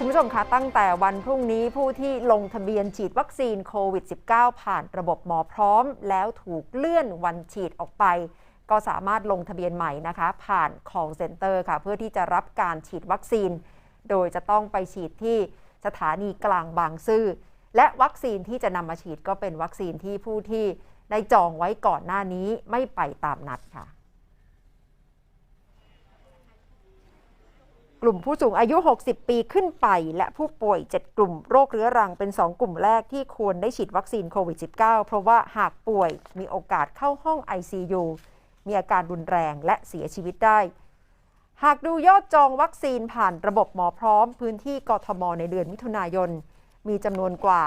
คุณผู้ชมคะตั้งแต่วันพรุ่งนี้ผู้ที่ลงทะเบียนฉีดวัคซีนโควิด -19 ผ่านระบบหมอพร้อม แล้วถูกเลื่อนวันฉีดออกไป ก็สามารถลงทะเบียนใหม่นะคะ ผ่าน call center ค่ะ เพื่อที่จะรับการฉีดวัคซีน โดยจะต้องไปฉีดที่สถานีกลางบางซื่อและวัคซีนที่จะนำมาฉีดก็เป็นวัคซีนที่ผู้ที่ได้จองไว้ก่อนหน้านี้ไม่ไปตามนัดค่ะ กลุ่มผู้สูงอายุ 60 ปีขึ้นไป และผู้ป่วย 7 กลุ่มโรคเรื้อรังเป็น 2 กลุ่มแรกที่ควรได้ฉีดวัคซีนโควิด -19 เพราะว่าหากป่วยมีโอกาสเข้าห้อง ICU มีอาการรุนแรงและเสียชีวิตได้ หากดูยอดจองวัคซีนผ่านระบบหมอพร้อม พื้นที่กทมในเดือนมิถุนายน มีจำนวนกว่า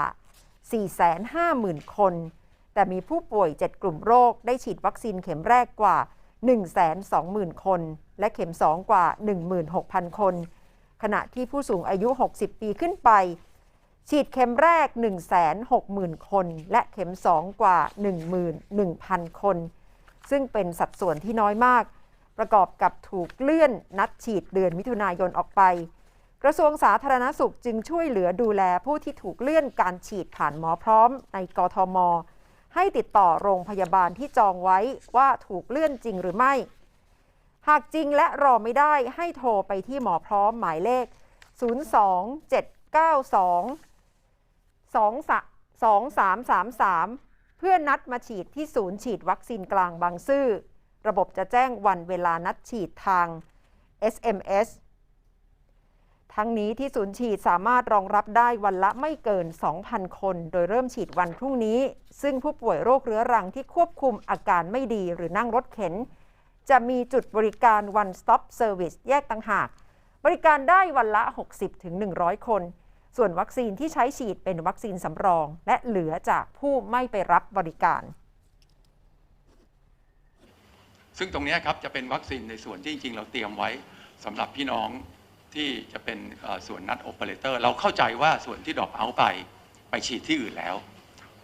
450,000 คน แต่มีผู้ป่วย 7 กลุ่มโรคได้ฉีดวัคซีนเข็มแรกกว่า 120,000 คน และเข็ม 2 กว่า 16,000 คน ขณะที่ผู้สูงอายุ 60 ปีขึ้นไป ฉีดเข็มแรก 160,000 คน และเข็ม 2 กว่า 11,000 คน ซึ่งเป็นสัดส่วนที่น้อยมาก ประกอบกับถูกเลื่อนนัดฉีดเดือนมิถุนายนออกไป กระทรวงสาธารณสุขจึงช่วยเหลือดูแลผู้ที่ถูกเลื่อนการฉีดผ่านหมอพร้อมในกทม ให้ติดต่อโรงพยาบาลที่จองไว้ว่าถูกเลื่อนจริงหรือไม่ หากจริงและรอไม่ได้ให้โทรไปที่หมอพร้อมหมายเลข 02792 2333 เพื่อนัดมาฉีดที่ศูนย์ฉีดวัคซีนกลางบางซื่อ ระบบจะแจ้งวันเวลานัดฉีดทาง SMS ทั้งนี้ที่ศูนย์ฉีดสามารถรองรับได้วันละไม่เกิน 2,000 คน โดยเริ่มฉีดวันพรุ่งนี้ ซึ่งผู้ป่วยโรคเรื้อรังที่ควบคุมอาการไม่ดีหรือนั่งรถเข็น จะมีจุดบริการ one stop service แยกต่างหาก บริการได้วันละ 60ถึง100 คน ส่วนวัคซีนที่ใช้ฉีดเป็นวัคซีนสำรอง และเหลือจากผู้ไม่ไปรับบริการ ซึ่งตรงนี้ครับจะเป็นวัคซีนในส่วนที่จริง ๆ เราเตรียมไว้สำหรับพี่น้อง ที่จะเป็นส่วนนัดโอเปอเรเตอร์เราเข้าใจว่าส่วนที่ดรอปเอาไปไปฉีดที่อื่นแล้ว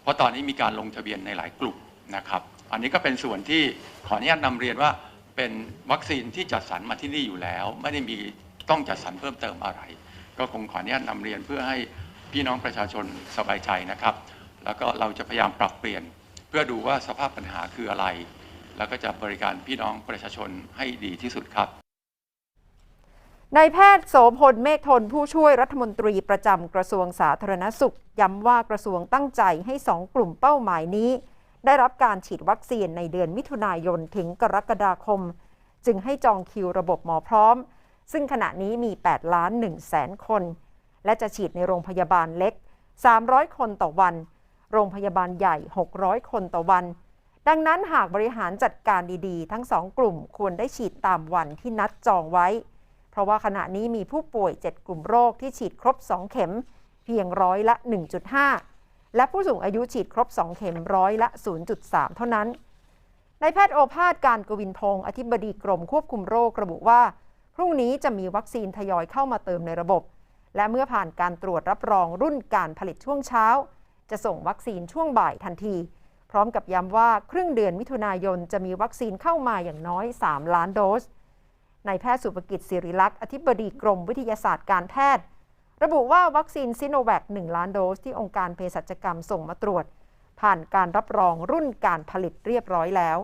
เพราะตอนนี้มีการลงทะเบียนในหลายกลุ่มนะครับ อันนี้ก็เป็นส่วนที่ขออนุญาตนำเรียนว่าเป็นวัคซีนที่จัดสรรมาที่นี่อยู่แล้ว ไม่ได้มีต้องจัดสรรเพิ่มเติมอะไร ก็คงขออนุญาตนำเรียนเพื่อให้พี่น้องประชาชนสบายใจนะครับ แล้วก็เราจะพยายามปรับเปลี่ยน เพื่อดูว่าสภาพปัญหาคืออะไร แล้วก็จะบริการพี่น้องประชาชนให้ดีที่สุดครับ นายแพทย์โสพลเมฆทนผู้ช่วยรัฐมนตรีประจำกระทรวงสาธารณสุข ย้ำว่ากระทรวงตั้งใจให้สองกลุ่มเป้าหมายนี้ ได้รับการฉีดวัคซีนในเดือนมิถุนายนถึงกรกฎาคม จึงให้จองคิวระบบหมอพร้อม ซึ่งขณะนี้มี 8 ล้าน1แสนคน และจะฉีดในโรงพยาบาลเล็ก 300 คนต่อวัน โรงพยาบาลใหญ่ 600 คนต่อวัน ดังนั้นหากบริหารจัดการดีๆ ทั้งสองกลุ่มควรได้ฉีดตามวันที่นัดจองไว้ ราะว่าขณะนี้มีผู้ป่วย 7 กลุ่มโรคที่ฉีดครบ 2 เข็ม เพียงร้อยละ 1.5 และผู้สูงอายุฉีดครบ 2 เข็มร้อยละ 0.3 เท่านั้นนายแพทย์โอภาสการกวินพงศ์อธิบดีกรมควบคุมโรคระบุว่า พรุ่งนี้จะมีวัคซีนทยอยเข้ามาเติมในระบบ และเมื่อผ่านการตรวจรับรองรุ่นการผลิตช่วงเช้า จะส่งวัคซีนช่วงบ่ายทันที พร้อมกับย้ำว่าครึ่งเดือนมิถุนายนจะมีวัคซีนเข้ามาอย่างน้อย 3 ล้านโดส นายแพทย์สุภกิจศิริลักษณ์อธิบดีกรมวิทยาศาสตร์การแพทย์ ระบุว่าวัคซีนซิโนแวค1ล้านโดสที่องค์การเภสัชกรรมส่งมาตรวจ ผ่านการรับรองรุ่นการผลิตเรียบร้อยแล้ว